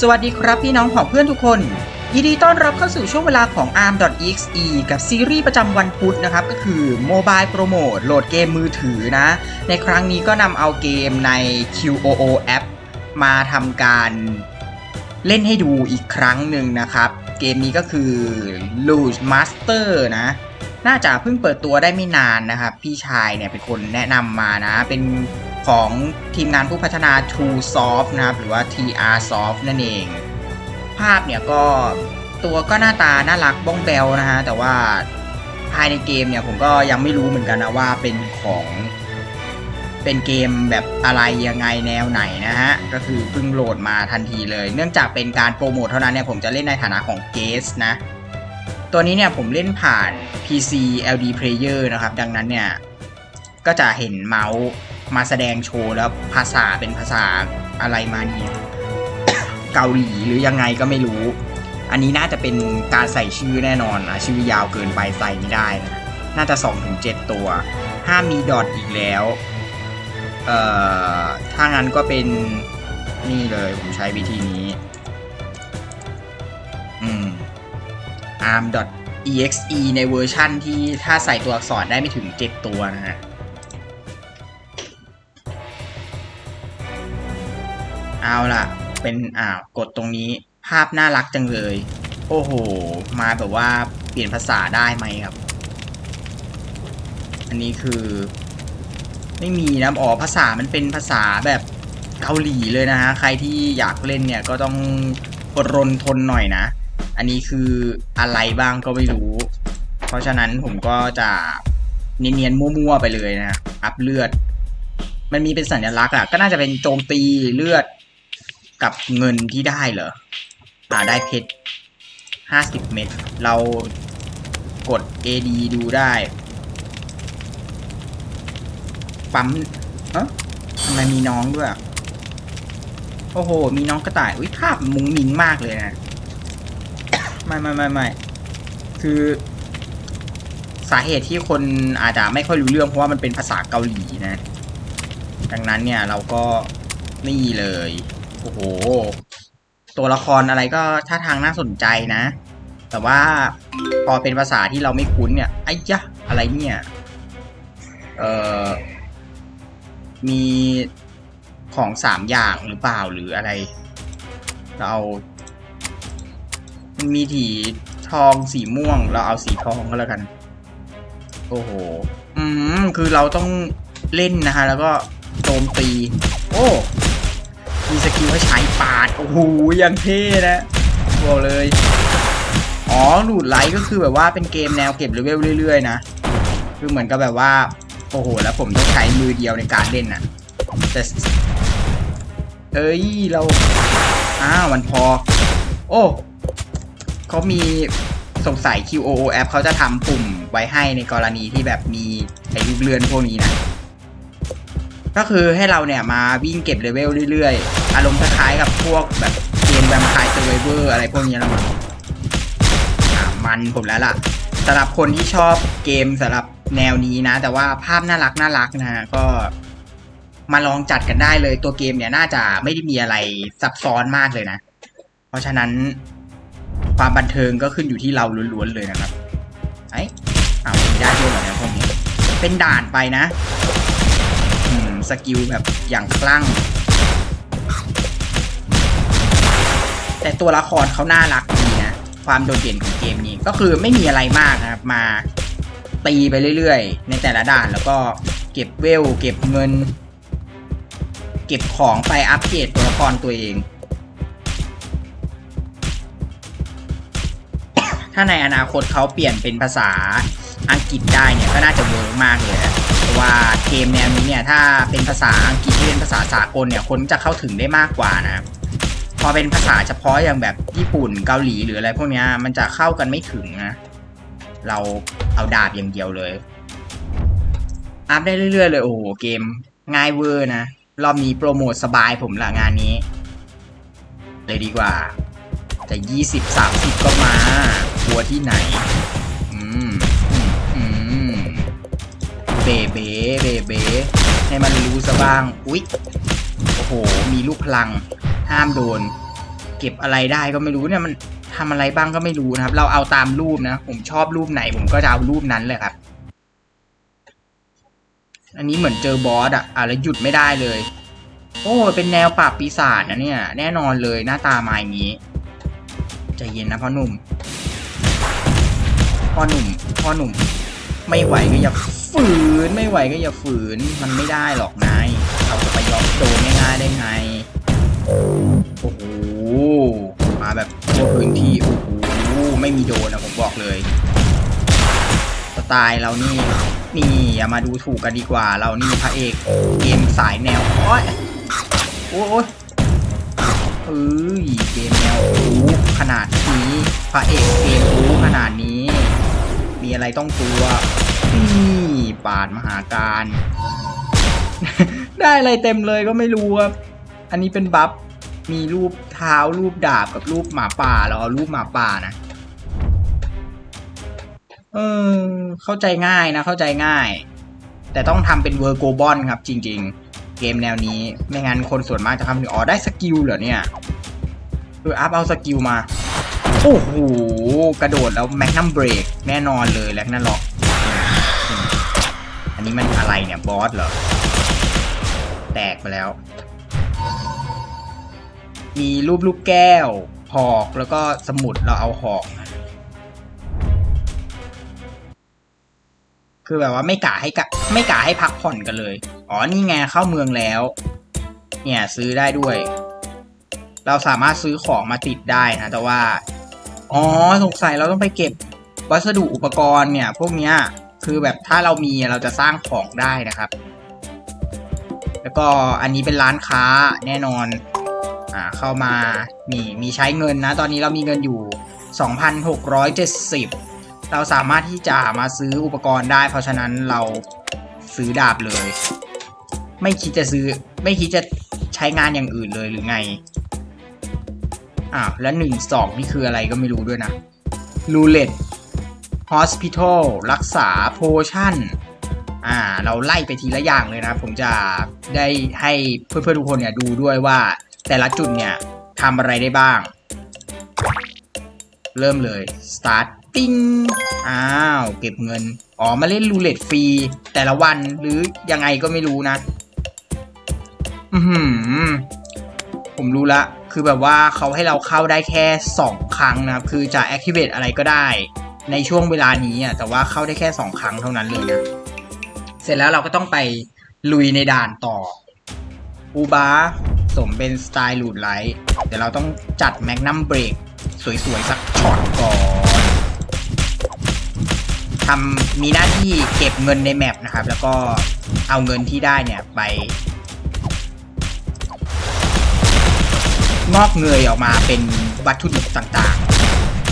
สวัสดีครับพี่น้องของเพื่อนทุกคน ยินดีต้อนรับเข้าสู่ช่วงเวลาของ arm.exe กับซีรีส์ประจำวันพุธนะครับ ก็คือ Mobile Promote โหลดเกมมือถือนะ ในครั้งนี้ก็นำเอาเกมใน QOO App มาทำการเล่นให้ดูอีกครั้งหนึ่งนะครับ เกมนี้ก็คือ Luge Master นะ น่าจะเพิ่งเปิดตัวได้ไม่นานนะครับ พี่ชายเนี่ยเป็นคนแนะนำมานะ เป็นของทีมงานผู้พัฒนา True Soft นะครับ หรือว่า TR Soft นั่นเอง ภาพเนี่ยก็ตัวก็หน้าตาน่ารักบ้องแบลนะฮะ แต่ว่าภายในเกมเนี่ยผมก็ยังไม่รู้เหมือนกันนะว่าเป็นของเป็นเกมแบบอะไรยังไงแนวไหนนะฮะ ก็คือเพิ่งโหลดมาทันทีเลย เนื่องจากเป็นการโปรโมทเท่านั้นเนี่ยผมจะเล่นในฐานะของเกสนะ ตัวนี้เนี่ยผมเล่นผ่าน PC LD Player นะครับ ดังนั้นเนี่ย ก็จะเห็นเมาส์มาแสดงโชว์แล้วภาษาเป็นภาษาอะไรมาเนี่ยเกาหลีหรือยังไงก็ไม่รู้ อันนี้น่าจะเป็นการใส่ชื่อแน่นอนอะชื่อยาวเกินไปใส่ไม่ได้นะน่าจะ 2-7ถึงตัว ห้ามมีดอทอีกแล้ว เอ่อ ถ้างั้นก็เป็นนี่เลยผมใช้วิธีนี้ arm.exe ในเวอร์ชั่นที่ถ้าใส่ตัวอักษรได้ไม่ถึง 7 ตัวนะฮะ เอาล่ะ เป็นอ่าวกดตรงนี้ภาพน่ารักจังเลย โอ้โห มาแบบว่าเปลี่ยนภาษาได้ไหมครับ อันนี้คือ ไม่มีนะอ๋อภาษามันเป็นภาษาแบบเกาหลีเลยนะฮะ ใครที่อยากเล่นเนี่ยก็ต้องอดรนทนหน่อยนะ อันนี้คืออะไรบ้างก็ไม่รู้ เพราะฉะนั้นผมก็จะเนียนๆมั่วๆไปเลยนะอัพเลือด มันมีเป็นสัญลักษณ์อะก็น่าจะเป็นโจมตีเลือดกับเงินที่ได้เหรออ่าได้เพชรห้าสิบเม็ดเรากด AD ดูได้ ปั๊มเอ๊ะทำไมมีน้องด้วย โอ้โห มีน้องกระต่าย อุ้ยภาพมุงมิงมากเลยนะ ไม่ไม่ไม่ไม่คือ สาเหตุที่คนอาจจะไม่ค่อยรู้เรื่องเพราะว่ามันเป็นภาษาเกาหลีนะ ดังนั้นเนี่ยเราก็นี่เลย โอ้โห ตัวละครอะไรก็ท่าทางน่าสนใจนะ แต่ว่าพอเป็นภาษาที่เราไม่คุ้นเนี่ยไอ้ยะอะไรเนี่ยเอ่อมีของสามอย่างหรือเปล่าหรืออะไร เราเอา มันมีถีทองสีม่วง เราเอาสีทองก็แล้วกัน โอ้โห อืมคือเราต้องเล่นนะฮะแล้วก็โจมตี โอ้มีสกิลให้ใช้ปาด โอ้โหยังเท่นะบอกเลย อ๋อหลุดไลท์ก็คือแบบว่าเป็นเกมแนวเก็บเลเวลเรื่อยๆนะ คือเหมือนกับแบบว่า โอ้โห แล้วผมต้องใช้มือเดียวในการเล่นน่ะแต่ เอ้ย เรา อ้าวมันพอ โอ้ เขามีสงสัย QOO app เขาจะทำปุ่มไว้ให้ในกรณีที่แบบมีไอ้ลูกเรือนพวกนี้นะ ก็คือให้เราเนี่ยมาวิ่งเก็บเลเวลเรื่อยๆ อารมณ์คล้ายๆกับพวกแบบเกมแวมไพร์เซอร์ไวเวอร์อะไรพวกนี้ละมั้งมันผมแล้วล่ะสำหรับคนที่ชอบเกมสำหรับแนวนี้นะ แต่ว่าภาพน่ารักน่ารักนะฮะก็มาลองจัดกันได้เลยตัวเกมเนี่ยน่าจะไม่ได้มีอะไรซับซ้อนมากเลยนะ เพราะฉะนั้น ความบันเทิงก็ขึ้นอยู่ที่เราล้วนๆเลยนะครับไอ้อ้าวได้ด้วยเหรอเนี่ยพวกนี้ เป็นด่านไปนะสกิลแบบอย่างคลั่ง แต่ตัวละครเขาน่ารักดีนะ ความโดดเด่นของเกมนี้ก็คือไม่มีอะไรมากนะครับ มาตีไปเรื่อยๆ ในแต่ละด่านแล้วก็เก็บเวล เก็บเงิน เก็บของไปอัปเกรดตัวละครตัวเอง ถ้าในอนาคตเขาเปลี่ยนเป็นภาษาอังกฤษได้เนี่ยก็น่าจะเวิร์กมากเลยนะเพราะว่าเกมแนวนี้เนี่ยถ้าเป็นภาษาอังกฤษที่เป็นภาษาสากลเนี่ยคนจะเข้าถึงได้มากกว่านะพอเป็นภาษาเฉพาะอย่างแบบญี่ปุ่นเกาหลีหรืออะไรพวกนี้มันจะเข้ากันไม่ถึงนะเราเอาดาบอย่างเดียวเลยอัพได้เรื่อยๆเลยโอ้โหเกมง่ายเวอร์นะรอบนี้โปรโมทสบายผมละงานนี้ เลยดีกว่าแต่ยี่สิบสามสิบก็มา ลัวที่ไหนอืมอืม อืม เบเบเบเบให้มันรู้ซะบ้าง อุ๊ย โอ้โห มีลูกพลัง ห้ามโดน เก็บอะไรได้ก็ไม่รู้เนี่ยมันทำอะไรบ้างก็ไม่รู้นะครับ เราเอาตามรูปนะ ผมชอบรูปไหน ผมก็จะเอารูปนั้นเลยครับ อันนี้เหมือนเจอบอสอะอะแล้วหยุดไม่ได้เลย โอ้เป็นแนวปราบปีศาจนะเนี่ย แน่นอนเลยหน้าตามาอย่างนี้ ใจเย็นนะพ่อหนุ่ม พ่อหนุ่มพ่อหนุ่ม ไม่ไหวก็อย่าฝืนไม่ไหวก็อย่าฝืนมันไม่ได้หรอกนายเราจะไปยอมโดนง่ายๆได้ไงโอ้โหมาแบบทั่วพื้นที่โอ้โหไม่มีโดนนะผมบอกเลยสไตล์เรานี่นี่อย่ามาดูถูกกันดีกว่า เรานี่พระเอกเกมสายแนวโอ้ยโอ้ยเอ้ยเกมแนวขนาดนี้พระเอกเกมบู๊ขนาดนี้ มีอะไรต้องกลัวนี่ปาดมหาการ ได้อะไรเต็มเลยก็ไม่รู้ครับ อันนี้เป็นบัฟ มีรูปเท้ารูปดาบกับรูปหมาป่า เราเอารูปหมาป่านะ เออ เข้าใจง่ายนะ เข้าใจง่าย แต่ต้องทำเป็นเวอร์โกบอนครับ จริง ๆ เกมแนวนี้ ไม่งั้นคนส่วนมากจะทำถึงอ๋อได้สกิลเหรอเนี่ยเอออัพเอาสกิลมา โอ้โหกระโดดแล้วแมกนัมเบรกแน่นอนเลยแล้วนั่นหรอกอันนี้มันอะไรเนี่ย บอสเหรอ แตกไปแล้ว มีรูปลูกแก้ว หอกแล้วก็สมุดเราเอาหอก คือแบบว่าไม่กะให้กะไม่กะให้พักผ่อนกันเลย อ๋อ นี่ไงเข้าเมืองแล้ว เนี่ยซื้อได้ด้วยเราสามารถซื้อของมาติดได้นะ แต่ว่า อ๋อสงสัยเราต้องไปเก็บวัสดุอุปกรณ์เนี่ย พวกเนี้ยคือแบบถ้าเรามีเราจะสร้างของได้นะครับ แล้วก็อันนี้เป็นร้านค้าแน่นอน อ่าเข้ามานี่มีใช้เงินนะ ตอนนี้เรามีเงินอยู่ 2,670 เราสามารถที่จะมาซื้ออุปกรณ์ได้ เพราะฉะนั้นเราซื้อดาบเลย ไม่คิดจะซื้อไม่คิดจะใช้งานอย่างอื่นเลยหรือไง อ้าแล้วหนึ่งสองนี่คืออะไรก็ไม่รู้ด้วยนะรูเล็ตฮอสพิทอลรักษาโพชั่นอ่า เราไล่ไปทีละอย่างเลยนะ ผมจะได้ให้เพื่อนๆทุกคนเนี่ยดูด้วยว่า แต่ละจุดเนี่ยทำอะไรได้บ้าง เริ่มเลย start ติ้งอ้าว เก็บเงิน อ๋อ มาเล่นรูเล็ตฟรี แต่ละวันหรือยังไงก็ไม่รู้นะ อือหือผมรู้ละ คือแบบว่าเขาให้เราเข้าได้แค่ 2 ครั้งนะครับ คือจะ activate อะไรก็ได้ ในช่วงเวลานี้อะแต่ว่าเข้าได้แค่ 2 ครั้งเท่านั้นเลยนะ เสร็จแล้วเราก็ต้องไปลุยในด่านต่ออูบาสมเป็นสไตล์ลูดไลท์เดี๋ยวเราต้องจัดแมกนัมเบรกสวยๆ สักช็อตก่อนทำมีหน้าที่เก็บเงินในแมปนะครับ แล้วก็เอาเงินที่ได้เนี่ยไป งอกเงยออกมาเป็นวัตถุดิบต่าง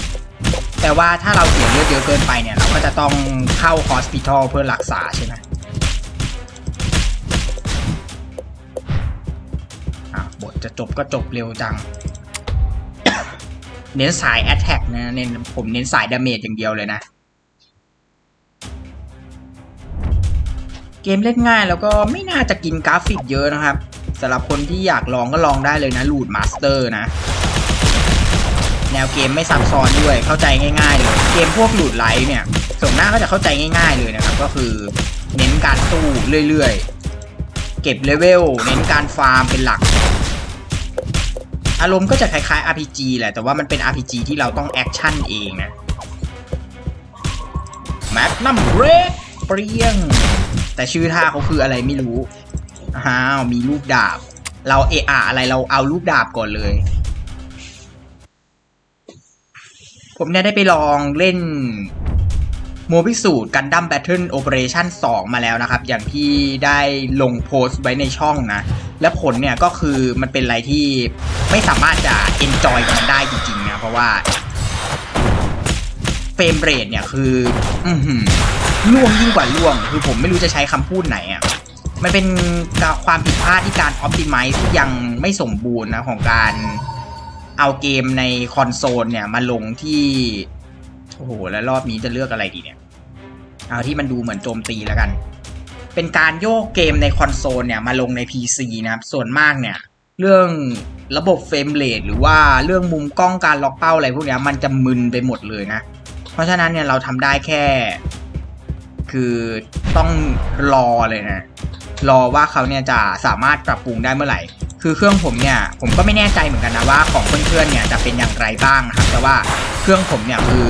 ๆ แต่ว่าถ้าเราเสียเลือดเยอะเกินไปเนี่ย เราก็จะต้องเข้าฮอสพิทอลเพื่อรักษาใช่ไหมอะบทจะจบก็จบเร็วจัง เน้นสาย Attack นะเน้นผมเน้นสายดาเมจอย่างเดียวเลยนะ เกมเล่นง่ายแล้วก็ไม่น่าจะกินกราฟิกเยอะนะครับ สำหรับคนที่อยากลองก็ลองได้เลยนะลูดมาสเตอร์นะ แนวเกมไม่ซับซ้อนด้วยเข้าใจง่ายๆเลยเกมพวกลูดไลท์เนี่ยส่วนมากก็จะเข้าใจง่ายๆเลยนะครับ ก็คือเน้นการสู้เรื่อยๆ เก็บเลเวลเน้นการฟาร์มเป็นหลัก อารมณ์ก็จะคล้ายๆ RPG แหละแต่ว่ามันเป็น RPG ที่เราต้องแอคชั่นเองนะแมกนัมเบรกเปรี้ยง แต่ชื่อท่าเขาคืออะไรไม่รู้ อ้าวมีรูปดาบ เราเอะอะอะไรเราเอารูปดาบก่อนเลย ผมเนี่ยได้ไปลองเล่นโมพิสูจน์กันดั้มแบทเทิลโอเปอเรชั่น2มาแล้วนะครับ อย่างที่ได้ลงโพสต์ไว้ในช่องนะ และผลเนี่ยก็คือมันเป็นอะไรที่ไม่สามารถจะเอนจอยกับมันได้จริงๆนะ เพราะว่าเฟรมเรทเนี่ยคือ อืล่วงยิ่งกว่าล่วง คือผมไม่รู้จะใช้คำพูดไหนอะ่ะ มันเป็นความผิดพลาดที่การออ t ติ i z e ที่ยังไม่สมบูรณ์นะของการเอาเกมในคอนโซลเนี่ยมาลงที่โอ้โหแล้วรอบนี้จะเลือกอะไรดีเนี่ย เอาที่มันดูเหมือนโจมตีแล้วกัน เป็นการโยกเกมในคอนโซลเนี่ยมาลงใน PC นะครับ ส่วนมากเนี่ย เรื่องระบบเฟรมเรทหรือว่าเรื่องมุมกล้องการล็อกเป้าอะไรพวกเนี้ยมันจะมึนไปหมดเลยนะ เพราะฉะนั้นเนี่ยเราทำได้แค่ คือต้องรอเลยนะ รอว่าเขาเนี่ยจะสามารถปรับปรุงได้เมื่อไหร่ คือเครื่องผมเนี่ยผมก็ไม่แน่ใจเหมือนกันนะว่าของเพื่อนๆเนี่ยจะเป็นอย่างไรบ้างนะครับ แต่ว่าเครื่องผมเนี่ยคือ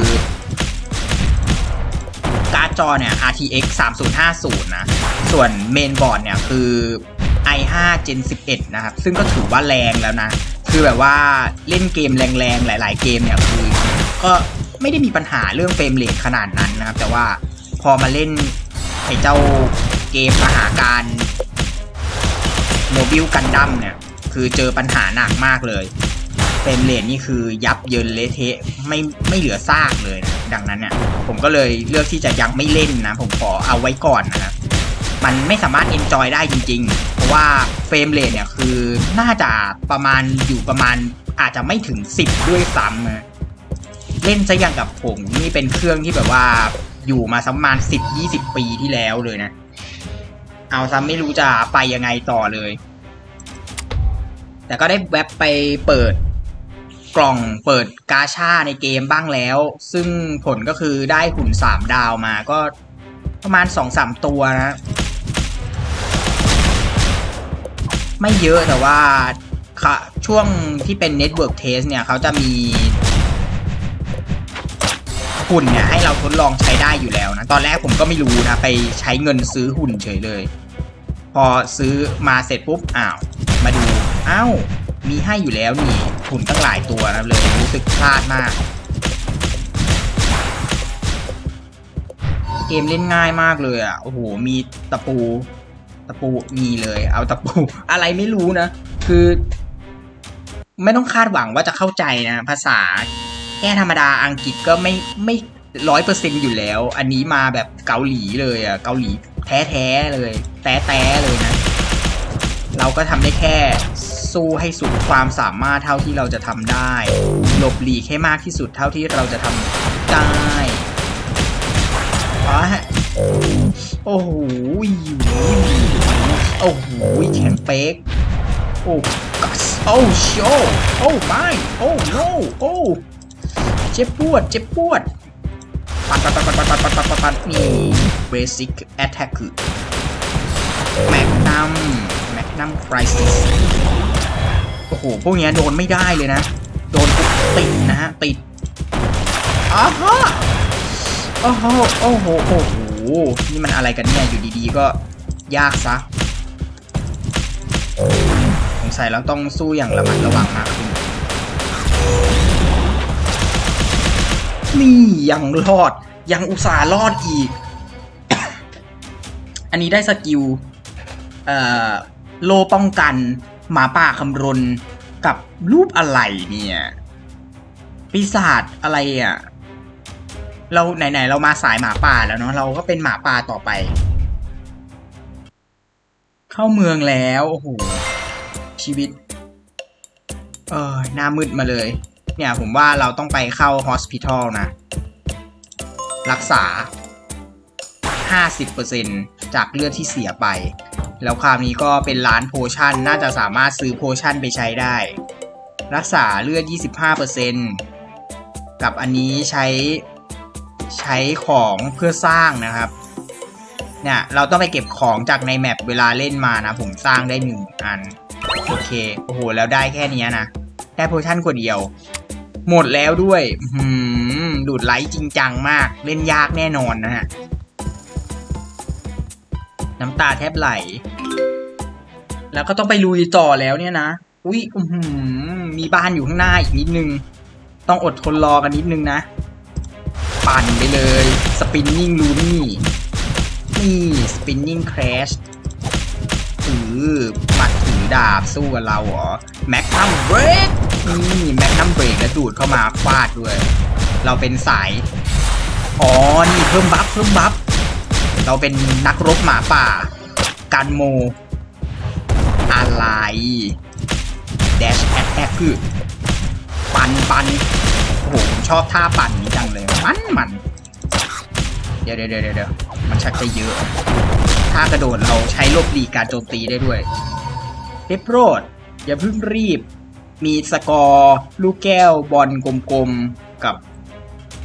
การ์ดจอเนี่ย RTX 3050 นะ ส่วนเมนบอร์ดเนี่ยคือ i5 Gen 11 นะครับ ซึ่งก็ถือว่าแรงแล้วนะ คือแบบว่าเล่นเกมแรงๆ หลายๆ เกมเนี่ยคือก็ไม่ได้มีปัญหาเรื่องเฟรมเรทขนาดนั้นนะครับ แต่ว่าพอมาเล่นไอ้เจ้า เกมมหาการโมบิลกันดั้มเนี่ย คือเจอปัญหาหนักมากเลยเฟรมเรทนี่คือยับเยินเละเทะไม่ไม่เหลือซากเลยนะดังนั้นเนี่ยผมก็เลยเลือกที่จะยังไม่เล่นนะ ผมขอเอาไว้ก่อนนะครับมันไม่สามารถเอนจอยได้จริง ๆ เพราะว่าเฟรมเรทเนี่ยคือน่าจะประมาณอยู่ประมาณอาจจะไม่ถึง 10 ด้วยซ้ำนะเล่นซะอย่างกับผมนี่เป็นเครื่องที่แบบว่าอยู่มาสักประมาณ10-20 ปีที่แล้วเลยนะ เอาซะไม่รู้จะไปยังไงต่อเลย แต่ก็ได้แว็บไปเปิดกล่องเปิดกาชาในเกมบ้างแล้ว ซึ่งผลก็คือได้หุ่นสามดาวมาก็ประมาณสองสามตัวนะ ไม่เยอะแต่ว่าค่ะช่วงที่เป็น Network Test เนี่ย เขาจะมีหุ่นเนี่ย ให้เราทดลองใช้ได้อยู่แล้วนะ ตอนแรกผมก็ไม่รู้นะ ไปใช้เงินซื้อหุ่นเฉยเลย พอซื้อมาเสร็จปุ๊บอ้าว มาดูอ้าวมีให้อยู่แล้วนี่หุ่นตั้งหลายตัวนะเลยรู้สึกพลาดมาก เกมเล่นง่ายมากเลยอะโอ้โหมีตะปู ตะปูมีเลย เอาตะปู อะไรไม่รู้นะ คือ ไม่ต้องคาดหวังว่าจะเข้าใจนะ ภาษาแค่ธรรมดาอังกฤษก็ไม่ไม่ร้อยเปอร์เซ็นอยู่แล้ว อันนี้มาแบบเกาหลีเลยอะเกาหลี แท้ๆเลย แต้ๆเลยนะ เราก็ทำได้แค่สู้ให้สุดความสามารถเท่าที่เราจะทำได้ หลบหลีกให้มากที่สุดเท่าที่เราจะทำได้อ๋อฮะโอ้โหโอ้โหแข็งเป๊กโอ้กัสโอ้โชโอ้ไม่โอ้โนโอ้เจ็บปวด เจ็บปวด ปัดปัดปัดปัดปัดปัดปัดปัดปัดนี่ basic attack คือแมกนัมแมกนัมคริสิสโอ้โห พวกเนี้ยโดนไม่ได้เลยนะ โดนติดนะฮะ ติดอ้าฮะโอ้โห โอ้โห โอ้โห นี่มันอะไรกันเนี่ย อยู่ดีๆ ก็ยากซะสงสัยเราต้องสู้อย่างระมัดระวังมากขึ้น นี่ยังรอด ยังอุตส่าห์รอดอีก อันนี้ได้สกิลเอ่อโลป้องกัน หมาป่าคำรนกับรูปอะไรเนี่ยปีศาจอะไรอะ เราไหนๆเรามาสายหมาป่าแล้วเนาะเราก็เป็นหมาป่าต่อไป เข้าเมืองแล้ว โอ้โหชีวิต เออหน้ามืดมาเลย เนี่ยผมว่าเราต้องไปเข้าฮอสพิทอลนะ รักษา 50%จากเลือดที่เสียไป แล้วคราวนี้ก็เป็นร้านโพชั่น น่าจะสามารถซื้อโพชั่นไปใช้ได้ รักษาเลือด 25%กับอันนี้ใช้ใช้ของเพื่อสร้างนะครับ เนี่ยเราต้องไปเก็บของจากในแมปเวลาเล่นมานะ ผมสร้างได้หนึ่งอัน โอเค โอ้โห แล้วได้แค่นี้นะ ได้โพชั่นกว่าเดียว หมดแล้วด้วยหืมดูดไลท์จริงจังมาก เล่นยากแน่นอนนะฮะ น้ำตาแทบไหล แล้วก็ต้องไปลุยต่อแล้วเนี่ยนะ อุ้ยอื้อหือมีบ้านอยู่ข้างหน้าอีกนิดนึง ต้องอดทนรอกันนิดนึงนะ ปั่นไปเลย สปินนิ่งลูนี่นี่สปินนิ่งคราชถือมัด ดาบสู้กับเราเหรอแม็กนัมเบรกนี่แม็กนัมเบรกแล้วดูดเข้ามาฟาดด้วย เราเป็นสาย อ๋อ นี่เพิ่มบัฟเพิ่มบัฟ เราเป็นนักรบหมาป่ากันโม อะไร Dash Attack คือปันปันโอ้โหผมชอบท่าปั่นนี้จังเลย มันมัน เดี๋ยวเดี๋ยวเดี๋ยวมันชักจะเยอะท่ากระโดดเราใช้ลบหลีการโจมตีได้ด้วย เดโปรด อย่าเพิ่งรีบ มีสกอร์ลูกแก้วบอลกลมๆ กับ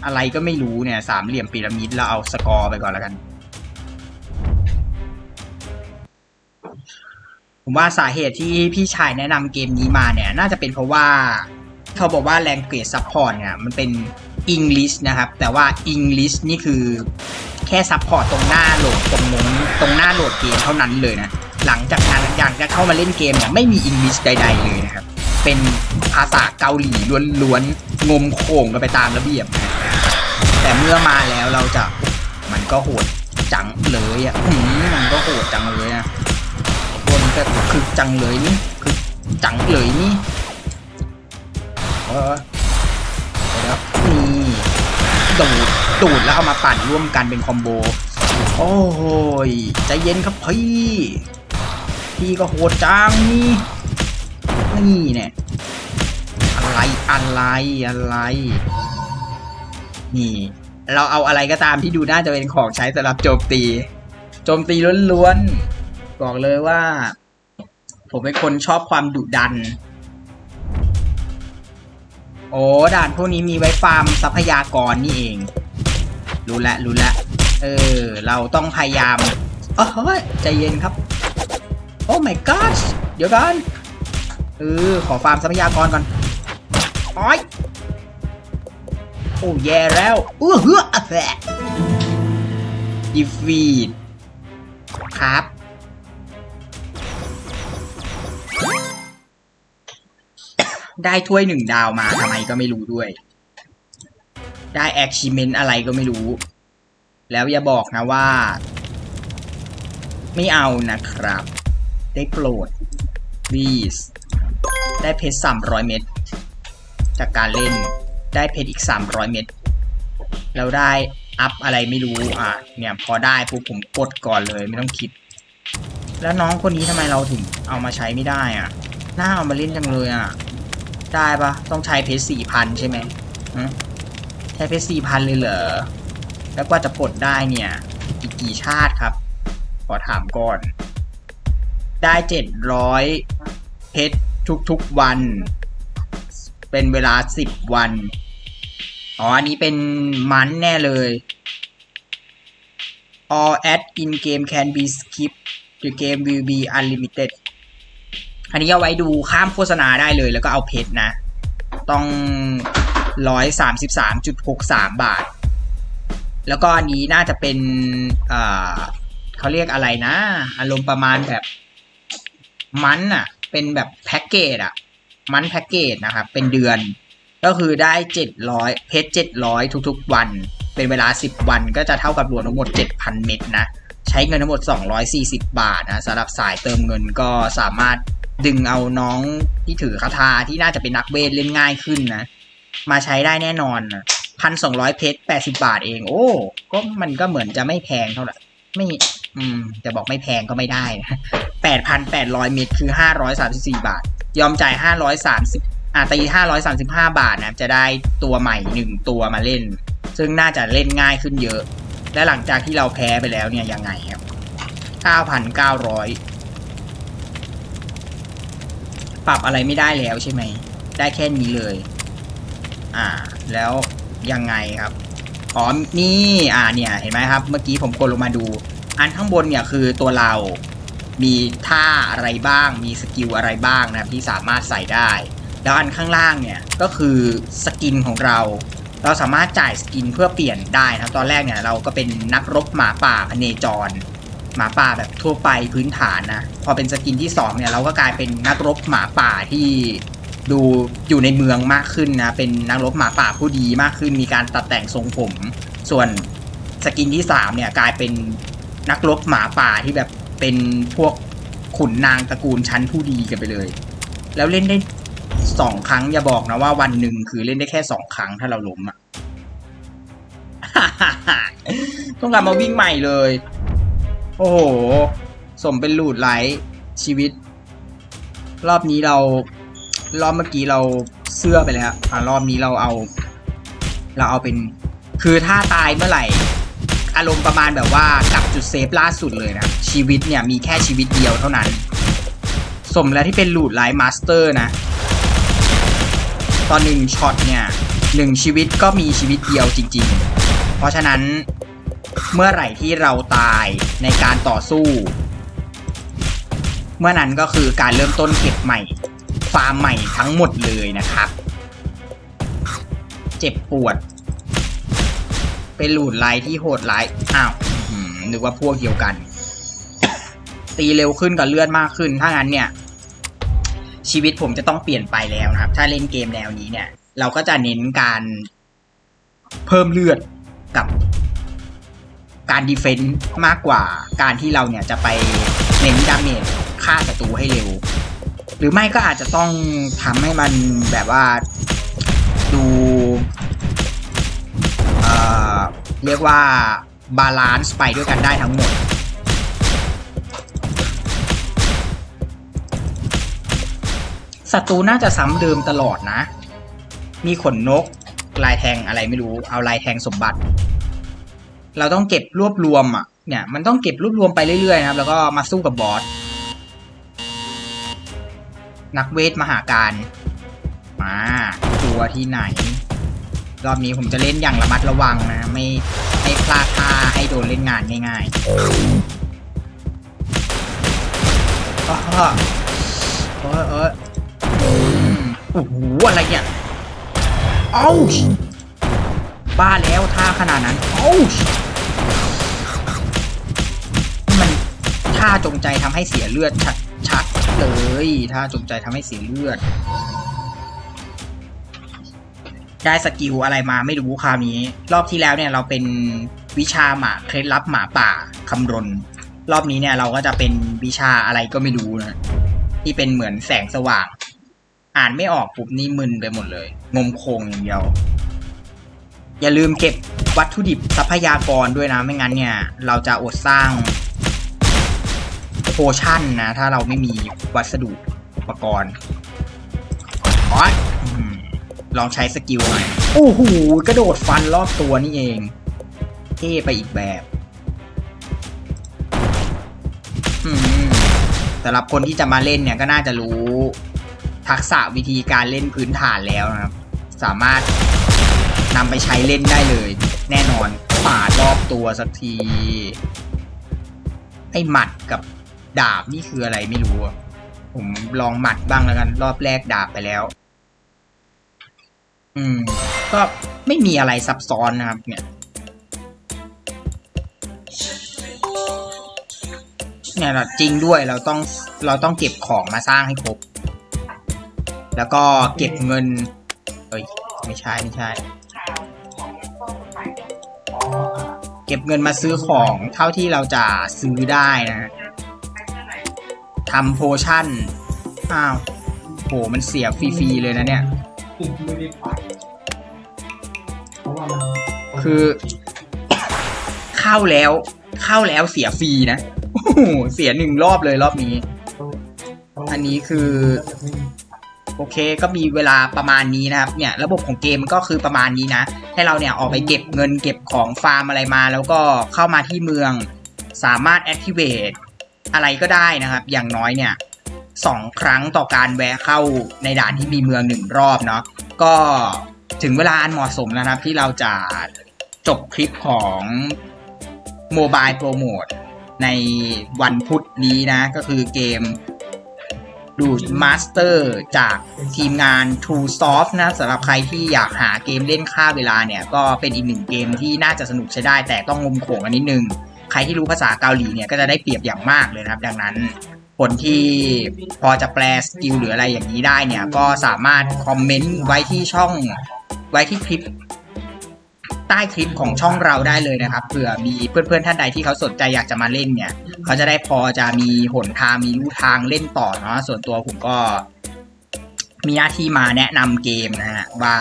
อะไรก็ไม่รู้เนี่ย สามเหลี่ยมพีระมิดแล้วเอาสกอร์ไปก่อนแล้วกัน ผมว่าสาเหตุที่พี่ชายแนะนำเกมนี้มาเนี่ย น่าจะเป็นเพราะว่า เขาบอกว่าแรงเกรดซัพพอร์ตเนี่ยมันเป็น English นะครับ แต่ว่า English นี่คือแค่ซัพพอร์ตตรงหน้าโหลดตรงนู้นตรงหน้าโหลดเกมเท่านั้นเลยนะ หลังจากนั้นอยากจะเข้ามาเล่นเกมเนี่ยไม่มี English ใด ๆ เลยนะครับ เป็นภาษาเกาหลีล้วนๆงมโข่งกันไปตามระเบียบ แต่เมื่อมาแล้วเราจะมันก็โหดจังเลยอะอืมมันก็โหดจังเลยอะบนก็คือจังเลยนี่คือจังเลยนี่เออเดี๋ยวนี่ดูดดูดแล้วเอามาปั่นร่วมกันเป็นคอมโบ โอ้ยใจเย็นครับพี่ พี่ก็โหดจังนี่นี่เนี่ยอะไรอะไรอะไร นี่ เราเอาอะไรก็ตามที่ดูน่าจะเป็นของใช้สำหรับโจมตี โจมตีล้วนๆบอกเลยว่า ผมเป็นคนชอบความดุดัน โอ้ด่านพวกนี้มีไว้ฟาร์มทรัพยากรนี่เอง รู้ล้วรู้ล้วเออ เราต้องพยายามเออใจเย็นครับ โอ้ my god เดี๋ยวกันเออขอฟาร์มทรัพยากรก่อนโอ้ยโอ้แย่แล้วอื้อเฮือะแฝะดีฟีดครับ ได้ถ้วยหนึ่งดาวมาทำไมก็ไม่รู้ด้วย ได้แอคชิเมนอะไรก็ไม่รู้ แล้วอย่าบอกนะว่า ไม่เอานะครับ ได้โปรด please ได้เพชร300 เม็ดจากการเล่นได้เพชรอีก 300 เม็ดแล้วได้อัพอะไรไม่รู้อะเนี่ยพอได้ปุ๊บผมกดก่อนเลยไม่ต้องคิด แล้วน้องคนนี้ทำไมเราถึงเอามาใช้ไม่ได้อะน่าเอามาเล่นจังเลยอะ ได้ปะต้องใช้เพชร4,000ใช่ไหมใช้เพชร4,000เลยเหรอ แล้วกว่าจะปลดได้เนี่ย อีกกี่ชาติครับ ขอถามก่อน ได้เจ็ดร้อยเพชรทุกๆวัน เป็นเวลาสิบวัน อ๋อ อันนี้เป็นมันแน่เลย all ad in game can be skipped the game will be unlimited อันนี้เอาไว้ดูข้ามโฆษณาได้เลยแล้วก็เอาเพชรนะ ต้องร้อยสามสิบสามจุดหกสามบาท แล้วก็อันนี้น่าจะเป็นอ่าเขาเรียกอะไรนะ อารมณ์ประมาณแบบ มันอะเป็นแบบแพ็กเกจอะมันแพ็กเกจนะครับเป็นเดือน ก็คือได้เจ็ดร้อยเพชรเจ็ดร้อยทุกๆ วัน เป็นเวลาสิบวันก็จะเท่ากับรวมทั้งหมดเจ็ดพันเม็ดนะใช้เงินทั้งหมด 240 บาทนะสำหรับสายเติมเงินก็สามารถดึงเอาน้องที่ถือคาถาที่น่าจะเป็นนักเวทเล่นง่ายขึ้นนะ มาใช้ได้แน่นอนพันสองร้อยเพชรแปดสิบาทเอง โอ้ ก็มันก็เหมือนจะไม่แพงเท่าไหร่ ไม่ อืมจะบอกไม่แพงก็ไม่ได้นะแปดพันแปดร้อยเม็ดคือห้าร้อยสามสิบสี่บาท ยอมจ่ายห้าร้อยสามสิบอะตีห้าร้อยสามสิบห้าบาทนะ จะได้ตัวใหม่หนึ่งตัวมาเล่น ซึ่งน่าจะเล่นง่ายขึ้นเยอะ และหลังจากที่เราแพ้ไปแล้วเนี่ยยังไงครับเก้าพันเก้าร้อยปรับอะไรไม่ได้แล้วใช่ไหม ได้แค่นี้เลย อ่า แล้วยังไงครับอ๋อนี่ อ่า เนี่ย เห็นไหมครับ เมื่อกี้ผมกดลงมาดู อันข้างบนเนี่ยคือตัวเรา มีท่าอะไรบ้าง มีสกิลอะไรบ้างนะครับที่สามารถใส่ได้ แล้วอันข้างล่างเนี่ยก็คือสกินของเรา เราสามารถจ่ายสกินเพื่อเปลี่ยนได้นะครับตอนแรกเนี่ยเราก็เป็นนักรบหมาป่าพเนจร หมาป่าแบบทั่วไปพื้นฐานนะ พอเป็นสกินที่สองเนี่ยเราก็กลายเป็นนักรบหมาป่าที่ดูอยู่ในเมืองมากขึ้นนะ เป็นนักรบหมาป่าผู้ดีมากขึ้น มีการตัดแต่งทรงผม ส่วนสกินที่สามเนี่ยกลายเป็น นักรบหมาป่าที่แบบเป็นพวกขุนนางตระกูลชั้นผู้ดีกันไปเลย แล้วเล่นได้สองครั้งอย่าบอกนะว่าวันหนึ่งคือเล่นได้แค่สองครั้งถ้าเราล้มอะต้องกลับมาวิ่งใหม่เลย โอ้โห สมเป็นลูดไลท์ชีวิต รอบนี้เรา รอบเมื่อกี้เราเสื้อไปแล้วอะรอบนี้เราเอา เราเอาเป็น คือถ้าตายเมื่อไหร่ อารมณ์ประมาณแบบว่ากลับจุดเซฟล่าสุดเลยนะชีวิตเนี่ยมีแค่ชีวิตเดียวเท่านั้น สมแล้วที่เป็นลูดไลท์มาสเตอร์นะตอนหนึ่งช็อตเนี่ยหนึ่งชีวิตก็มีชีวิตเดียวจริง ๆ เพราะฉะนั้นเมื่อไหร่ที่เราตายในการต่อสู้ เมื่อนั้นก็คือการเริ่มต้นเก็บใหม่ ฟาร์มใหม่ทั้งหมดเลยนะครับ เจ็บปวด เป็นหลูดไลที่โหดร้าย อ้าวอื้อหือนึกว่าพวกเดียวกัน ตีเร็วขึ้นกับเลือดมากขึ้น ถ้างั้นเนี่ย ชีวิตผมจะต้องเปลี่ยนไปแล้วนะครับ ถ้าเล่นเกมแนวนี้เนี่ย เราก็จะเน้นการเพิ่มเลือดกับการดีเฟนต์มากกว่าการที่เราเนี่ยจะไปเน้นดาเมจฆ่าศัตรูให้เร็ว หรือไม่ก็อาจจะต้องทำให้มันแบบว่าดู เอ่อ เรียกว่าบาลานซ์ไปด้วยกันได้ทั้งหมด ศัตรูน่าจะซ้ำเดิมตลอดนะ มีขนนก ลายแทงอะไรไม่รู้ เอาลายแทงสมบัติ เราต้องเก็บรวบรวมอะ เนี่ย มันต้องเก็บรวบรวมไปเรื่อยๆนะครับ แล้วก็มาสู้กับบอส นักเวทมหาการ มา ตัวที่ไหน รอบนี้ผมจะเล่นอย่างระมัดระวังนะ ไม่ไม่พลาดท่าให้โดนเล่นงานง่ายๆอ้อเออเอออืมโอ้โหอะไรเนี่ยเอ้าบ้าแล้วท่าขนาดนั้นเอ้ามันท่าจงใจทำให้เสียเลือดชัดชัดเลยท่าจงใจทำให้เสียเลือด ได้สกิลอะไรมาไม่รู้คราวนี้ รอบที่แล้วเนี่ยเราเป็นวิชาหมาเคล็ดลับหมาป่าคำรน รอบนี้เนี่ยเราก็จะเป็นวิชาอะไรก็ไม่รู้นะที่เป็นเหมือนแสงสว่าง อ่านไม่ออกปุ๊บนี่มึนไปหมดเลย งมโคงอย่างเดียว อย่าลืมเก็บวัตถุดิบทรัพยากรด้วยนะไม่งั้นเนี่ย เราจะอดสร้างโพชั่นนะ ถ้าเราไม่มีวัสดุอุปกรณ์อ๋อ ลองใช้สกิลหน่อย โอ้โห กระโดดฟันรอบตัวนี่เอง เท่ไปอีกแบบอืมสำหรับคนที่จะมาเล่นเนี่ยก็น่าจะรู้ทักษะวิธีการเล่นพื้นฐานแล้วนะครับ สามารถนำไปใช้เล่นได้เลย แน่นอนปาดรอบตัวสักที ไอ้หมัดกับดาบนี่คืออะไรไม่รู้ ผมลองหมัดบ้างแล้วกัน รอบแรกดาบไปแล้ว อืม ก็ไม่มีอะไรซับซ้อนนะครับ เนี่ย เนี่ยเราจริงด้วยเราต้องเราต้องเก็บของมาสร้างให้ครบ แล้วก็เก็บเงินเอ้ยไม่ใช่ไม่ใช่ เก็บเงินมาซื้อของเท่าที่เราจะซื้อได้นะฮะทำโพชั่น อ้าวโหมันเสียฟรีๆเลยนะเนี่ย คือ เข้าแล้ว เข้าแล้วเสียฟรีนะโอ้โหเสียหนึ่งรอบเลยรอบนี้ อันนี้คือ โอเคก็มีเวลาประมาณนี้นะครับ เนี่ย ระบบของเกมมันก็คือประมาณนี้นะ ให้เราเนี่ยออกไปเก็บเงินเก็บของฟาร์มอะไรมา แล้วก็เข้ามาที่เมือง สามารถ activate อะไรก็ได้นะครับ อย่างน้อยเนี่ย สองครั้งต่อการแวะเข้าในด่านที่มีเมืองหนึ่งรอบเนาะก็ถึงเวลาอันเหมาะสมแล้วนะครับที่เราจะจบคลิปของโมบายโปรโมทในวันพุธนี้นะ ก็คือเกมดูดมาสเตอร์จากทีมงาน True Soft นะสำหรับใครที่อยากหาเกมเล่นค่าเวลาเนี่ย ก็เป็นอีกหนึ่งเกมที่น่าจะสนุกใช้ได้แต่ต้องงมโขงกันนิดนึง ใครที่รู้ภาษาเกาหลีเนี่ยก็จะได้เปรียบอย่างมากเลยนะครับ ดังนั้น คนที่พอจะแปลสกิลหรืออะไรอย่างนี้ได้เนี่ย ก็สามารถคอมเมนต์ไว้ที่ช่องไว้ที่คลิป ใต้คลิปของช่องเราได้เลยนะครับเผื่อมีเพื่อนๆท่านใดที่เขาสนใจอยากจะมาเล่นเนี่ย เขาจะได้พอจะมีหนทางมีลู่ทางเล่นต่อเนาะส่วนตัวผมก็มีหน้าที่มาแนะนำเกมนะฮะว่า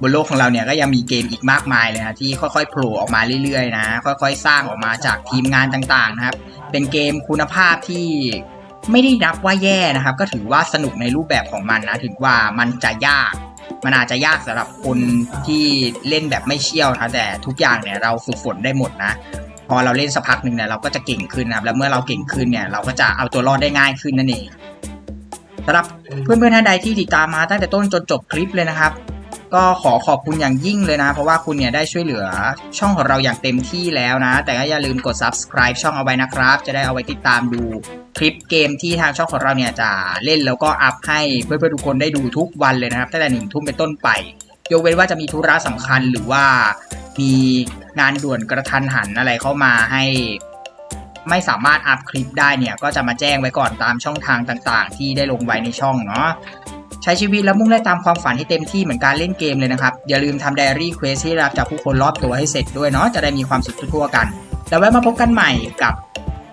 บนโลกของเราเนี่ยก็ยังมีเกมอีกมากมายเลยนะที่ค่อยๆโผล่ออกมาเรื่อยๆนะ ค่อยๆ สร้างออกมาจากทีมงานต่างๆนะครับ เป็นเกมคุณภาพที่ไม่ได้นับว่าแย่นะครับ ก็ถือว่าสนุกในรูปแบบของมันนะถึงว่ามันจะยาก มันอาจจะยากสำหรับคนที่เล่นแบบไม่เชี่ยวนะแต่ทุกอย่างเนี่ยเราฝึกฝนได้หมดนะพอเราเล่นสักพักหนึ่งเนี่ยเราก็จะเก่งขึ้นนะครับแล้วเมื่อเราเก่งขึ้นเนี่ยเราก็จะเอาตัวรอดได้ง่ายขึ้นนั่นเองสำหรับเพื่อนๆท่านใดที่ติดตามมาตั้งแต่ต้นจนจบคลิปเลยนะครับ ก็ขอขอบคุณอย่างยิ่งเลยนะ เพราะว่าคุณเนี่ยได้ช่วยเหลือช่องของเราอย่างเต็มที่แล้วนะ แต่ก็อย่าลืมกด subscribe ช่องเอาไว้นะครับ จะได้เอาไว้ติดตามดูคลิปเกมที่ทางช่องของเราเนี่ยจะเล่นแล้วก็อัพให้เพื่อนๆทุกคนได้ดูทุกวันเลยนะครับตั้งแต่หนึ่งทุ่มเป็นต้นไป ยกเว้นว่าจะมีธุระสำคัญหรือว่ามีงานด่วนกระทันหันอะไรเข้ามาให้ ไม่สามารถอัพคลิปได้เนี่ยก็จะมาแจ้งไว้ก่อนตามช่องทางต่างๆ ที่ได้ลงไว้ในช่องเนาะ ใช้ชีวิตและมุ่งไล่ตามความฝันให้เต็มที่เหมือนการเล่นเกมเลยนะครับ อย่าลืมทำไดอารี่เควสที่รับจากผู้คนรอบตัวให้เสร็จด้วยเนาะจะได้มีความสุขทั่วกัน แล้วไว้มาพบกันใหม่กับ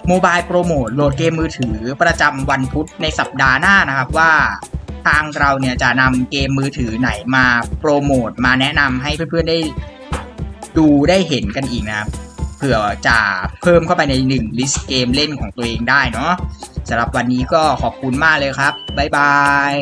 โมบายโปรโมทโหลดเกมมือถือประจำวันพุธในสัปดาห์หน้านะครับว่าทางเราเนี่ยจะนำเกมมือถือไหนมาโปรโมทมาแนะนำให้เพื่อนๆได้ดูได้เห็นกันอีกนะครับ เผื่อจะเพิ่มเข้าไปในหนึ่งลิสต์เกมเล่นของตัวเองได้เนาะสำหรับวันนี้ก็ขอบคุณมากเลยครับ บ๊ายบาย